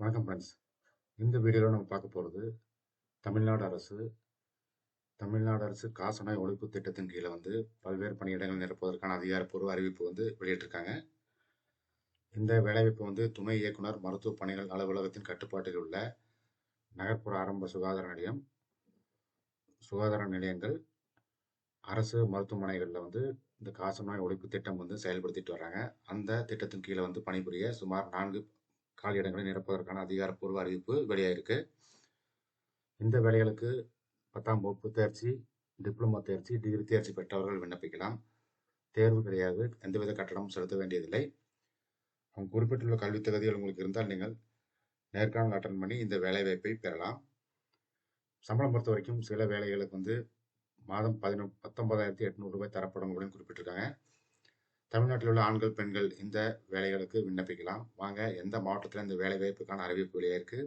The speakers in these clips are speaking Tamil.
வணக்கம் ஃப்ரெண்ட்ஸ் இந்த வீடியோவில் நம்ம பார்க்க போகிறது தமிழ்நாடு அரசு தமிழ்நாடு அரசு காசநோய் ஒழிப்பு திட்டத்தின் கீழே வந்து பல்வேறு பணியிடங்கள் நிரப்புவதற்கான அதிகாரப்பூர்வ அறிவிப்பு வந்து வெளியிட்டிருக்காங்க. இந்த வேலைவாய்ப்பு வந்து துணை இயக்குனர் மருத்துவ பணிகள் அலுவலகத்தின் கட்டுப்பாட்டில் உள்ள நகர்ப்புற ஆரம்ப சுகாதார நிலையம் சுகாதார நிலையங்கள் அரசு மருத்துவமனைகளில் வந்து இந்த காசநோய் ஒழிப்பு திட்டம் வந்து செயல்படுத்திட்டு வராங்க அந்த திட்டத்தின் கீழே வந்து பணிபுரிய சுமார் நான்கு காலியிடங்களை நிரப்புவதற்கான அதிகாரப்பூர்வ அறிவிப்பு வெளியாயிருக்கு. இந்த வேலைகளுக்கு பத்தாம் வகுப்பு தேர்ச்சி டிப்ளமோ தேர்ச்சி டிகிரி தேர்ச்சி பெற்றவர்கள் விண்ணப்பிக்கலாம். தேர்வு கிடையாது. எந்தவித கட்டணமும் செலுத்த வேண்டியதில்லை. அவங்க குறிப்பிட்டுள்ள கல்வித் தகுதிகள் உங்களுக்கு இருந்தால் நீங்கள் நேர்காணல் அட்டன் பண்ணி இந்த வேலைவாய்ப்பை பெறலாம். சம்பளம் பொறுத்த வரைக்கும் சில வேலைகளுக்கு வந்து மாதம் பதினொ பத்தொன்பதாயிரத்தி எட்நூறு ரூபாய் தரப்படும் அப்படின்னு குறிப்பிட்டிருக்காங்க. தமிழ்நாட்டில் உள்ள ஆண்கள் பெண்கள் இந்த வேலைகளுக்கு விண்ணப்பிக்கலாம். வாங்க எந்த மாவட்டத்தில் இந்த வேலை வாய்ப்புக்கான அறிவிப்பு இருக்கு?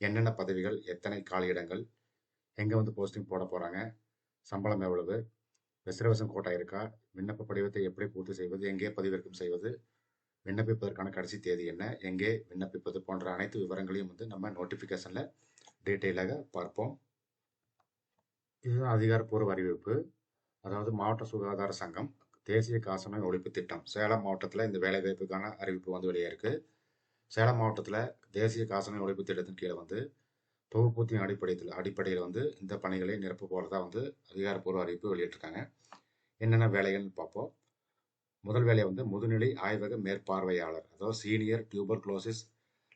என்னென்ன பதவிகள்? எத்தனை காலியிடங்கள் எங்கே வந்து போஸ்டிங் போட போகிறாங்க சம்பளம் எவ்வளவு? ரிசர்வேஷன் கோட்டா இருக்கா? விண்ணப்ப படிவத்தை எப்படி பூர்த்தி செய்வது? எங்கே பதிவிறக்கம் செய்வது? விண்ணப்பிப்பதற்கான கடைசி தேதி என்ன? எங்கே விண்ணப்பிப்பது போன்ற அனைத்து விவரங்களையும் வந்து நம்ம நோட்டிஃபிகேஷனில் டீட்டெயிலாக பார்ப்போம். இதுதான் அதிகாரப்பூர்வ அறிவிப்பு. அதாவது மாவட்ட சுகாதார சங்கம் தேசிய காசநோய் ஒழிப்பு திட்டம் சேலம் மாவட்டத்தில் இந்த வேலைவாய்ப்புக்கான அறிவிப்பு வந்து வெளியாயிருக்கு சேலம் மாவட்டத்தில் தேசிய காசநோய் ஒழிப்பு திட்டத்தின் கீழே வந்து தொகுப்பூத்தின் அடிப்படையில் அடிப்படையில் வந்து இந்த பணிகளை நிரப்ப போகிறதா வந்து அதிகாரப்பூர்வ அறிவிப்பு வெளியிட்டிருக்காங்க. என்னென்ன வேலைகள்னு பார்ப்போம். முதல் வேலை வந்து முதுநிலை ஆய்வக மேற்பார்வையாளர் அதாவது senior tuberculosis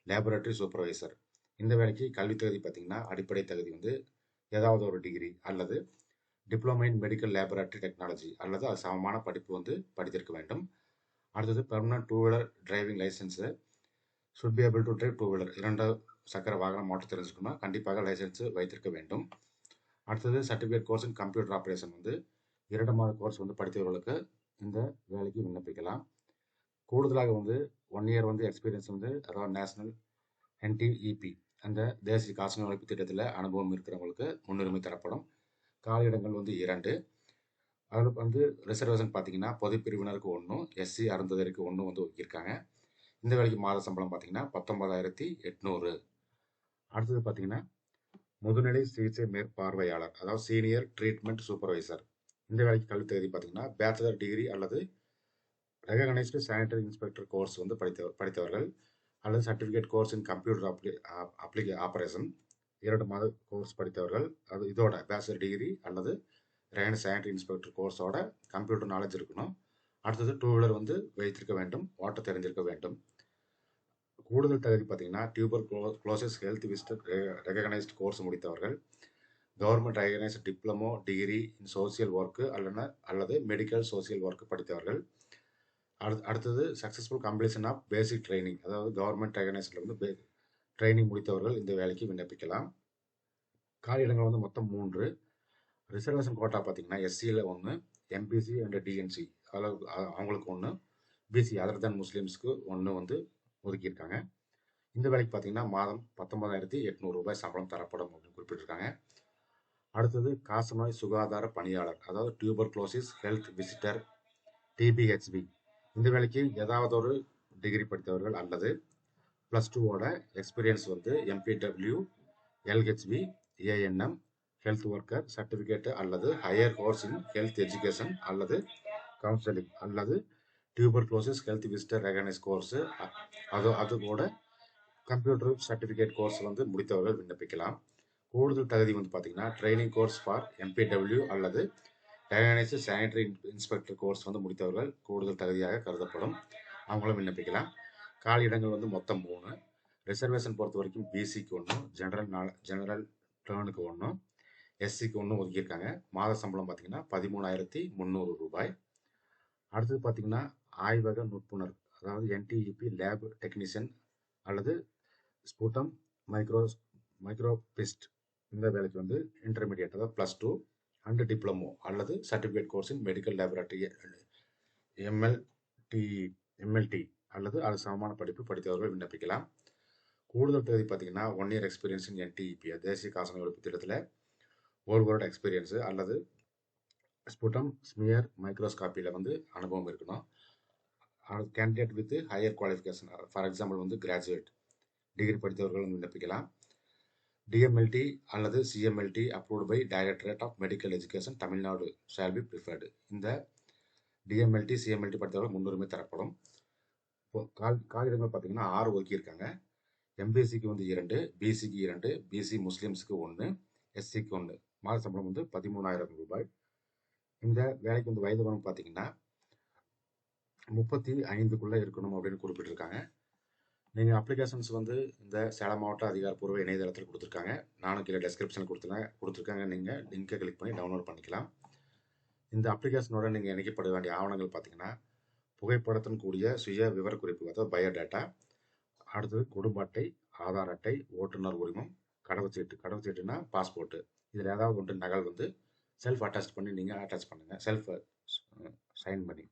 laboratory supervisor. இந்த வேலைக்கு கல்வி தகுதி பார்த்திங்கன்னா அடிப்படை தகுதி வந்து ஏதாவது ஒரு டிகிரி அல்லது diploma in medical laboratory technology அல்லது அது சமமான படிப்பு வந்து படித்திருக்க வேண்டும். அடுத்தது permanent two wheeler driving licence should be able to drive two wheeler இரண்டு சக்கர வாகனம் ஓட்ட தெரிஞ்சுக்கணும்னா கண்டிப்பாக லைசன்ஸு வைத்திருக்க வேண்டும். அடுத்தது certificate course in computer operation வந்து இரண்டு மாத கோர்ஸ் வந்து படித்தவர்களுக்கு இந்த வேலைக்கு விண்ணப்பிக்கலாம். கூடுதலாக வந்து ஒன் இயர் வந்து எக்ஸ்பீரியன்ஸ் வந்து அதாவது நேஷனல் என்டிஇபி அந்த தேசிய காசு ஒழிப்பு திட்டத்தில் அனுபவம் இருக்கிறவங்களுக்கு முன்னுரிமை தரப்படும். காலியிடங்கள் வந்து இரண்டு. அதில் வந்து ரிசர்வேஷன் பார்த்தீங்கன்னா பொது பிரிவினருக்கு ஒன்றும் எஸ்சி அருந்ததற்கு ஒன்றும் வந்து ஒதுக்கியிருக்காங்க. இந்த வேலைக்கு மாத சம்பளம் பார்த்தீங்கன்னா பத்தொன்பதாயிரத்தி எட்நூறு. அடுத்தது பார்த்தீங்கன்னா முதுநிலை சிகிச்சை மேற்பார்வையாளர் அதாவது சீனியர் ட்ரீட்மெண்ட் சூப்பர்வைசர் இந்த வேலைக்கு கல்வி தகுதி பார்த்தீங்கன்னா பேச்சுலர் டிகிரி அல்லது ரெகனைஸ்டு சானிட்டரி இன்ஸ்பெக்டர் கோர்ஸ் வந்து படித்த படித்தவர்கள் அல்லது certificate course in computer apply அப்ளிகே operation இரண்டு மாத கோர்ஸ் படித்தவர்கள் அது இதோட பேச்சுலர் டிகிரி அல்லது ரயன் சானிட்டரி இன்ஸ்பெக்டர் கோர்ஸோட கம்ப்யூட்டர் நாலேஜ் இருக்கணும். அடுத்தது டூ வீலர் வந்து வைத்திருக்க வேண்டும் ஓட்ட தெரிஞ்சிருக்க வேண்டும். கூடுதல் தகுதி பார்த்தீங்கன்னா tuberculosis health visitor recognised course முடித்தவர்கள் government recognised diploma degree in social work அல்லன அல்லது மெடிக்கல் சோசியல் ஒர்க்கு படித்தவர்கள். அடுத்தது successful completion of basic training அதாவது கவர்மெண்ட் ரெகனைஸ்டில் வந்து ட்ரைனிங் முடித்தவர்கள் இந்த வேலைக்கு விண்ணப்பிக்கலாம். காலியிடங்கள் வந்து மொத்தம் மூன்று. ரிசர்வேஷன் கோட்டா பார்த்தீங்கன்னா எஸ்சியில் ஒன்று எம்பிசி அண்ட் டிஎன்சி அதில் அவங்களுக்கு ஒன்று பிசி அதர் தன் முஸ்லீம்ஸ்க்கு ஒன்று வந்து ஒதுக்கியிருக்காங்க. இந்த வேலைக்கு பார்த்தீங்கன்னா மாதம் பத்தொன்பதாயிரத்தி எட்நூறு ரூபாய் சம்பளம் தரப்படும் அப்படின்னு குறிப்பிட்டிருக்காங்க. அடுத்தது காசநோய் சுகாதார பணியாளர் அதாவது tuberculosis health visitor TBHP இந்த வேலைக்கு ஏதாவது ஒரு டிகிரி படித்தவர்கள் அல்லது ப்ளஸ் டூவோட எக்ஸ்பீரியன்ஸ் வந்து MPW LHP ANM health worker certificate அல்லது higher course in health education அல்லது கவுன்சிலிங் அல்லது tuberculosis health visitor recognise course அது அது கூட கம்ப்யூட்டர் சர்டிஃபிகேட் கோர்ஸ் வந்து முடித்தவர்கள் விண்ணப்பிக்கலாம். கூடுதல் தகுதி வந்து பார்த்தீங்கன்னா ட்ரைனிங் கோர்ஸ் ஃபார் எம்பிடபிள்யூ அல்லது ரெகனைஸ்டு சானிட்டரி இன்ஸ்பெக்டர் கோர்ஸ் வந்து முடித்தவர்கள் கூடுதல் தகுதியாக கருதப்படும். அவங்களும் விண்ணப்பிக்கலாம். காலி இடங்கள் வந்து மொத்தம் மூணு. ரிசர்வேஷன் பொறுத்த வரைக்கும் பிசிக்கு ஒன்றும் ஜெனரல் நாள் ஜெனரல் டேர்னுக்கு ஒன்றும் எஸ்சிக்கு ஒன்றும் ஒதுக்கியிருக்காங்க. மாத சம்பளம் பார்த்தீங்கன்னா பதிமூணாயிரத்தி முந்நூறு ரூபாய். அடுத்தது பார்த்தீங்கன்னா ஆய்வக நுட்புணர் அதாவது என்டிஇபி லேப் டெக்னீஷியன் அல்லது ஸ்பூட்டம் மைக்ரோ மைக்ரோபிஸ்ட் இந்த வேலைக்கு வந்து இன்டர்மீடியட் அதாவது ப்ளஸ் டூ அண்டு டிப்ளமோ அல்லது certificate course in medical laboratory MLT MLT அல்லது அது சமமான படிப்பு படித்தவர்கள் விண்ணப்பிக்கலாம். கூடுதல் தகுதி பார்த்தீங்கன்னா one year experience in NTEP தேசிய காசநோய் ஒழிப்பு திட்டத்தில் ஒரு வருட எக்ஸ்பீரியன்ஸு அல்லது ஸ்புட்டம் ஸ்மியர் மைக்ரோஸ்காப்பியில் வந்து அனுபவம் இருக்கணும். Candidate with higher qualification for example வந்து கிராஜுவேட் டிகிரி படித்தவர்களும் விண்ணப்பிக்கலாம். டிஎம்எல்டி அல்லது CMLT approved by directorate of medical education Tamil Nadu shall be preferred இந்த டிஎம்எல்டி சிஎம்எல்டி படித்தவர்கள் முன்னுரிமை தரப்படும். கால் காலிடங்கள் பார்த்தீங்கன்னா ஆறு ஒதுக்கியிருக்காங்க. எம்பிசிக்கு வந்து இரண்டு பிசிக்கு இரண்டு பிசி முஸ்லீம்ஸுக்கு ஒன்று எஸ்சிக்கு ஒன்று மாத சம்பளம் வந்து பதிமூணாயிரம் ரூபாய். இந்த வேலைக்கு வந்து வயது வரம்பு பார்த்தீங்கன்னா முப்பத்தி ஐந்துக்குள்ளே இருக்கணும் அப்படின்னு குறிப்பிட்டிருக்காங்க. நீங்கள் அப்ளிகேஷன்ஸ் வந்து இந்த சேலம் மாவட்ட அதிகாரப்பூர்வ இணையதளத்தில் கொடுத்துருக்காங்க. நானும் கீழே டெஸ்கிரிப்ஷனில் கொடுத்துருங்க கொடுத்துருக்காங்க. நீங்கள் லிங்கை கிளிக் பண்ணி டவுன்லோட் பண்ணிக்கலாம். இந்த அப்ளிகேஷனோட நீங்கள் இணைக்கப்பட வேண்டிய ஆவணங்கள் பார்த்தீங்கன்னா புகைப்படத்துடன் கூடிய சுய விவரக்குறிப்பு அதாவது பயோடேட்டா. அடுத்தது குடும்ப அட்டை ஆதார் அட்டை ஓட்டுநர் உரிமம் கடவுச்சீட்டு கடவுச்சீட்டுனா பாஸ்போர்ட்டு இதில் ஏதாவது ஒன்று நகல் வந்து செல்ஃப் அட்டாச் பண்ணி நீங்கள் அட்டாச் பண்ணுங்கள் செல்ஃப் சைன் பண்ணி.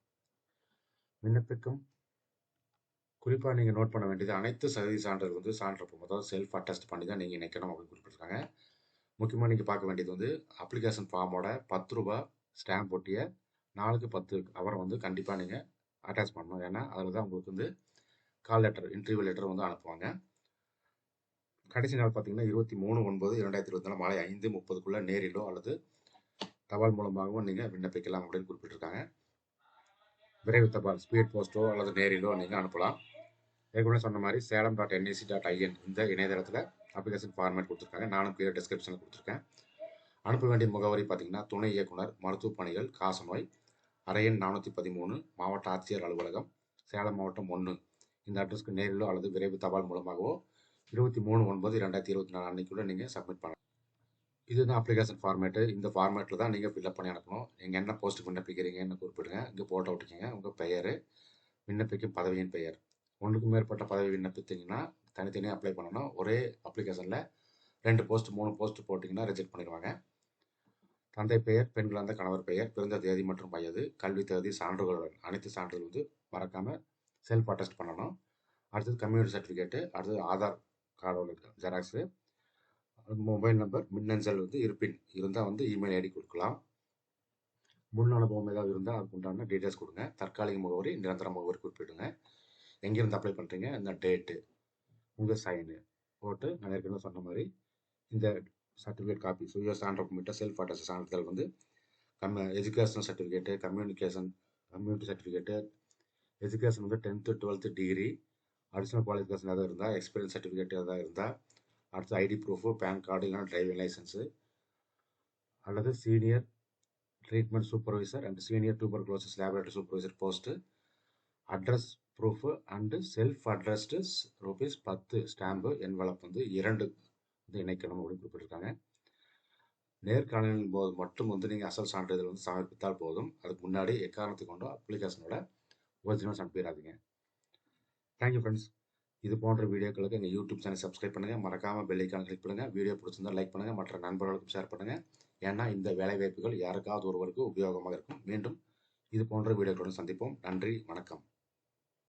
விண்ணப்பிக்கும். குறிப்பாக நீங்கள் நோட் பண்ண வேண்டியது அனைத்து சதவீத சான்றிதழ் வந்து சான்றிதழ் அதாவது செல்ஃப் அட்டஸ்ட் பண்ணி தான் நீங்கள் இணைக்கணும் அப்படின்னு குறிப்பிட்டிருக்காங்க. முக்கியமாக நீங்கள் பார்க்க வேண்டியது வந்து அப்ளிகேஷன் ஃபார்மோட பத்து ரூபா ஸ்டாம்ப் ஒட்டிய நாளுக்கு பத்து அவரை வந்து கண்டிப்பாக நீங்கள் அட்டாச் பண்ணணும். ஏன்னா அதில் தான் உங்களுக்கு வந்து கால் லெட்டர் இன்டர்வியூ லெட்டர் வந்து அனுப்புவாங்க. கடைசி நாள் பார்த்தீங்கன்னா இருபத்தி மூணு ஒன்பது இரண்டாயிரத்தி இருபத்தி நாலு மாலை ஐந்து முப்பதுக்குள்ளே நேரிலோ அல்லது தபால் மூலமாகவும் நீங்கள் விண்ணப்பிக்கலாம் அப்படின்னு குறிப்பிட்டிருக்காங்க. விரைவு தபால் ஸ்பீட் போஸ்ட்டோ அல்லது நேரிலோ நீங்கள் அனுப்பலாம். ஏற்கனவே சொன்ன மாதிரி Salem dot NIC dot IN இந்த இணையதளத்தில் அப்ளிகேஷன் ஃபார்மேட் கொடுத்துருக்காங்க. நானும் கீழே டிஸ்கிரிப்ஷனில் கொடுத்துருக்கேன். அனுப்ப வேண்டிய முகவரி பார்த்தீங்கன்னா துணை இயக்குனர் மருத்துவ பணிகள் காசநோய் அரையன் நானூற்றி பதிமூணு மாவட்ட ஆட்சியர் அலுவலகம் சேலம் மாவட்டம் ஒன்று இந்த அட்ரஸ்க்கு நேரிலோ அல்லது விரைவு தபால் மூலமாகவோ இருபத்தி மூணு ஒன்பது ரெண்டாயிரத்தி இருபத்தி நாலு அன்னைக்குள்ளே நீங்கள் சப்மிட் பண்ணலாம். இதுதான் அப்ளிகேஷன் ஃபார்மேட்டு இந்த ஃபார்மேட்டில் தான் நீங்கள் ஃபில்அப் பண்ணி அனுப்பணும். நீங்கள் என்ன போஸ்ட் விண்ணப்பிக்கிறீங்கன்னு குறிப்பிடுங்க. இங்கே போட்டோ விட்டுக்கிங்க உங்கள் பெயர் விண்ணப்பிக்கும் பதவியின் பெயர். ஒன்றுக்கும் மேற்பட்ட பதவி விண்ணப்பித்தீங்கன்னா தனித்தனியாக அப்ளை பண்ணணும். ஒரே அப்ளிகேஷனில் ரெண்டு போஸ்ட் மூணு போஸ்ட் போட்டிங்கன்னா ரிஜெக்ட் பண்ணிடுவாங்க. தந்தை பெயர் பெண் அந்த கணவர் பெயர் பிறந்த தேதி மற்றும் வயது கல்வி தகுதி சான்றுகளுடன் அனைத்து சான்றுகள் வந்து மறக்காமல் செல்ஃப் அட்டஸ்ட் பண்ணணும். அடுத்தது கம்யூனிட்டி சர்டிஃபிகேட்டு அடுத்தது ஆதார் கார்டோட ஜெராக்ஸு மொபைல் நம்பர் மின்னஞ்சல் வந்து இருப்பின். இருந்தால் வந்து இமெயில் ஐடி கொடுக்கலாம். முன் அனுபவம் ஏதாவது இருந்தால் அதுக்கு உண்டான டீட்டெயில்ஸ் கொடுங்க. தற்காலிக முகவரி நிரந்தர முகவரி குறிப்பிடுங்க. எங்கேருந்து அப்ளை பண்ணுறீங்க இந்த டேட்டு உங்கள் சைனு போட்டு நான் ஏற்கனவே சொன்ன மாதிரி இந்த சர்டிஃபிகேட் காப்பி சுய சான்று மீட்டர் செல்ஃப் அட்டஸ்ட் சான்றிதழ் வந்து கம்ம educational certificate communication community certificate education வந்து tenth twelfth degree additional qualification ஏதாவது இருந்தால் எக்ஸ்பீரியன்ஸ் சர்டிஃபிகேட் ஏதாவது இருந்தால் அடுத்து ஐடி ப்ரூஃபு பேன் கார்டு இல்லைனா டிரைவிங் லைசன்ஸு அல்லது senior treatment supervisor and senior tuberculosis laboratory supervisor post address proof and self addressed rupees பத்து ஸ்டாம்பு என்வலப் வந்து இரண்டு வந்து இணைக்கணும் அப்படின்னு குறிப்பிட்டிருக்காங்க. நேர்காணலின் போது மட்டும் வந்து நீங்கள் அசல் சான்றிதழ் வந்து சமர்ப்பித்தால் போதும். அதுக்கு முன்னாடி எக்காரணத்தை கொண்டும் அப்ளிகேஷனோட ஒரிஜினல்ஸ் அனுப்பிடாதீங்க. தேங்க்யூ ஃப்ரெண்ட்ஸ் இது போன்ற வீடியோக்களுக்கு எங்கள் யூடியூப் சேனல் சப்ஸ்கிரைப் பண்ணுங்கள் மறக்காமல் பெல்லைக்கான கிளிக் பண்ணுங்கள் வீடியோ பிடிச்சிருந்தால் லைக் பண்ணுங்கள் மற்ற நண்பர்களுக்கும் ஷேர் பண்ணுங்கள் ஏன்னா இந்த வேலைவாய்ப்புகள் யாருக்காவது ஒருவருக்கு உபயோகமாக இருக்கும். மீண்டும் இது போன்ற வீடியோக்களுடன் சந்திப்போம். நன்றி. வணக்கம்.